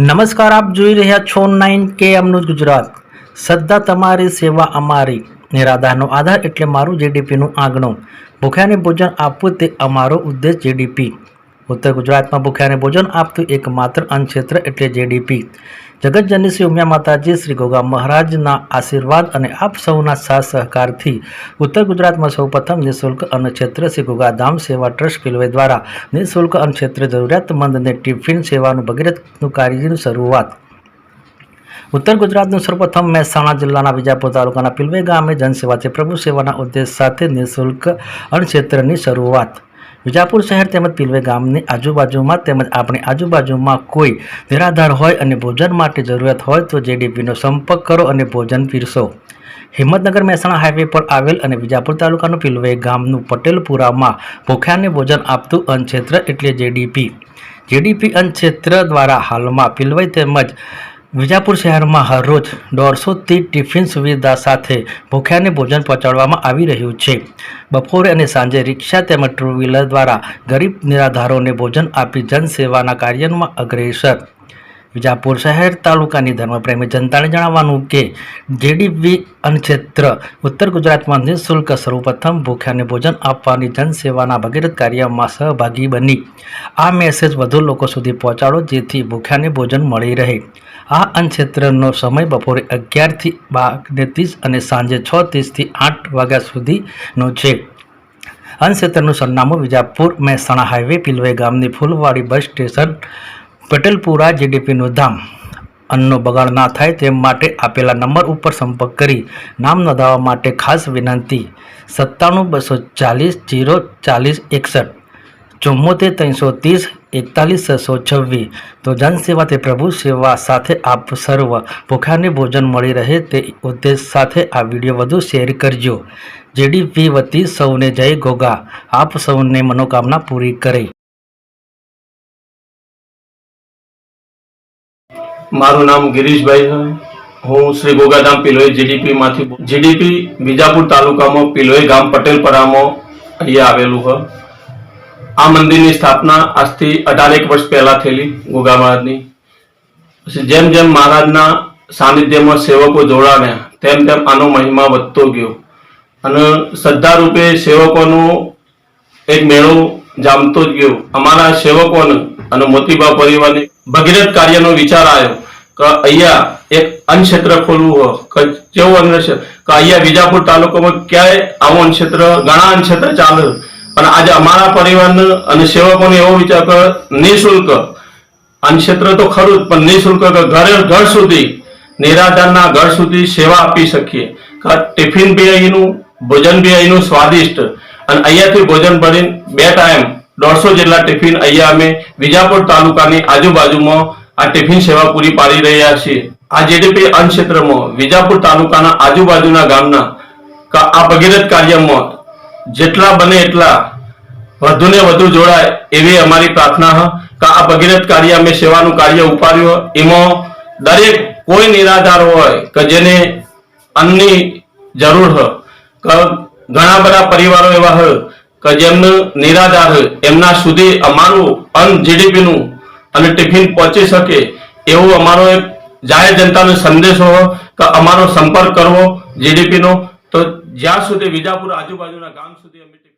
નમસ્કાર, આપ જોઈ રહ્યા છો નાઇન કે એમનું ગુજરાત. શ્રદ્ધા તમારી સેવા અમારી. નિરાધારનો આધાર એટલે મારું જીડીપીનું આંગણું. ભૂખ્યાને ભોજન આપવું તે અમારો ઉદ્દેશ જીડીપી ઉત્તર ગુજરાતમાં ભૂખ્યાને ભોજન આપતું એકમાત્ર અન્નક્ષેત્ર એટલે જેડીપી. જગતજનની શ્રી ઉમિયા માતાજી શ્રી ગોગા મહારાજના આશીર્વાદ અને આપ સૌના સાથ સહકારથી ઉત્તર ગુજરાતમાં સૌપ્રથમ નિઃશુલ્ક અન્નક્ષેત્ર શ્રી ગોગાધામ સેવા ટ્રસ્ટ કિલવે દ્વારા નિઃશુલ્ક અન્નક્ષેત્ર જરૂરિયાતમંદને ટિફિન સેવાનું ભગીરથનું કાર્યની શરૂઆત. ઉત્તર ગુજરાતનું સર્વપ્રથમ મહેસાણા જિલ્લાના વિજાપુર તાલુકાના પિલવે ગામે જનસેવાથી પ્રભુ સેવાના ઉદ્દેશ સાથે નિઃશુલ્ક અન્નક્ષેત્રની શરૂઆત. વિજાપુર શહેર તેમજ પિલવે ગામની આજુબાજુમાં તેમજ આપણી આજુબાજુમાં કોઈ નિરાધાર હોય અને ભોજન માટે જરૂરિયાત હોય તો જેડીપીનો સંપર્ક કરો અને ભોજન પીરસો. હિંમતનગર મહેસાણા હાઈવે પર આવેલ અને વિજાપુર તાલુકાનું પિલવે ગામનું પટેલપુરામાં ભૂખ્યાને ભોજન આપતું અન્નક્ષેત્ર એટલે જેડીપી. જેડીપી અન્નક્ષેત્ર દ્વારા હાલમાં પિલવઈ તેમજ વિજાપુર શહેરમાં હરરોજ દોઢસોથી ટિફિન સુવિધા સાથે ભૂખ્યાને ભોજન પહોંચાડવામાં આવી રહ્યું છે. બપોરે અને સાંજે રિક્ષા તેમજ ટુ વ્હીલર દ્વારા ગરીબ નિરાધારોને ભોજન આપી જનસેવાના કાર્યમાં અગ્રેસર વિજાપુર શહેર તાલુકાની ધર્મપ્રેમી જનતાને જણાવવાનું કે જેડીપી અન્નક્ષેત્ર ઉત્તર ગુજરાતમાં નિઃશુલ્ક સર્વપ્રથમ ભૂખ્યાને ભોજન આપવાની જનસેવાના ભગીરથ કાર્યમાં સહભાગી બની. આ મેસેજ વધુ લોકો સુધી પહોંચાડો જેથી ભૂખ્યાને ભોજન મળી રહે. આ અન્નક્ષેત્રનો સમય બપોરે અગિયારથી બારને ત્રીસ અને સાંજે છ ત્રીસથી આઠ વાગ્યા સુધીનો છે. અન્નક્ષેત્રનું સરનામું વિજાપુર મહેસાણા હાઈવે, પિલવે ગામની ફૂલવાડી બસ સ્ટેશન પટેલપુરા જીડીપીનું ધામ. અન્નનો બગાડ ના થાય તે માટે આપેલા નંબર ઉપર સંપર્ક કરી નામ નોંધાવવા માટે ખાસ વિનંતી. સત્તાણું બસો ચાલીસ જીરો ચાલીસ એકસઠ. ચુમ્મોતેર ત્રણસો ત્રીસ એકતાલીસ છસો છવ્વીસ. તો જનસેવા તે પ્રભુ સેવા સાથે આપ સર્વ ભૂખ્યાને ભોજન મળી રહે તે ઉદ્દેશ સાથે આ વીડિયો વધુ શેર કરજો. જેડીપી વતી સૌને જય ગોગા. આપ સૌને મનોકામના પૂરી કરે. મારું નામ ગિરીશભાઈ છે. હું શ્રી ગોગાધામ પિલોઈ જીડીપી માંથી જીડીપી વિજાપુર તાલુકામાં પિલોઈ ગામ પટેલપરામાં અહીંયા આવેલું છે. આ મંદિરની સ્થાપના આજથી અઢારેક વર્ષ પહેલા થયેલી ગોગા મહારાજની. પછી જેમ જેમ મહારાજના સાનિધ્યમાં સેવકો જોડાણ્યા, તેમ તેમ આનો મહિમા વધતો ગયો. અને શ્રદ્ધારૂપે સેવકોનું એક મેળો જામતો જ ગયો. અમારા સેવકોને અને મોતીબા પરિવારને ભગીરથ કાર્યનો વિચાર આવ્યો કે અહીંયા એક અન્ન ક્ષેત્ર ખોલવું હોય. કેવું અન્ન કે અહીંયા વિજાપુર તાલુકામાં ક્યાંય આવું અન્ન ઘણા અન્ન ક્ષેત્ર ચાલે. અને આજે અમારા પરિવારને અને સેવકોને એવો વિચાર કે નિઃશુલ્ક. અન્ન ક્ષેત્ર તો ખરું જ, પણ નિઃશુલ્ક ઘરે ઘર સુધી, નિરાધારના ઘર સુધી સેવા આપી શકીએ. ટિફિન બી અહીંનું ભોજન બી અહીંનું સ્વાદિષ્ટ. અને અહીંયાથી ભોજન ભરીને બે ટાઈમ દોઢસો જેટલા ટિફિન અહીંયા અમે વિજાપુર તાલુકાની આજુબાજુમાં આ ટિફિન સેવા પૂરી પાડી રહ્યા છીએ. આ જેડીપી અન્ન ક્ષેત્રમાં વિજાપુર તાલુકાના આજુબાજુના ગામના આ ભગીરથ કાર્યમાં જેટલા બને એટલા વધુને વધુ જોડાય એવી અમારી પ્રાર્થના કે આ ભગીરથ કાર્ય અમે સેવાનું કાર્ય ઉપાડ્યું એમાં દરેક કોઈ નિરાધાર હોય કે જેને અન્નની જરૂર હોય ઘણા બધા પરિવારો એવા હોય કે જેમનું નિરાધાર એમના સુધી અમારું અન્ન જીડીપીનું અને ટિફિન પહોંચી શકે એવો અમારો એક જાહેર જનતાનો સંદેશો હોય કે અમારો સંપર્ક કરવો જીડીપીનો તો જ્યાં સુધી વિજાપુર આજુબાજુના ગામ સુધી અમે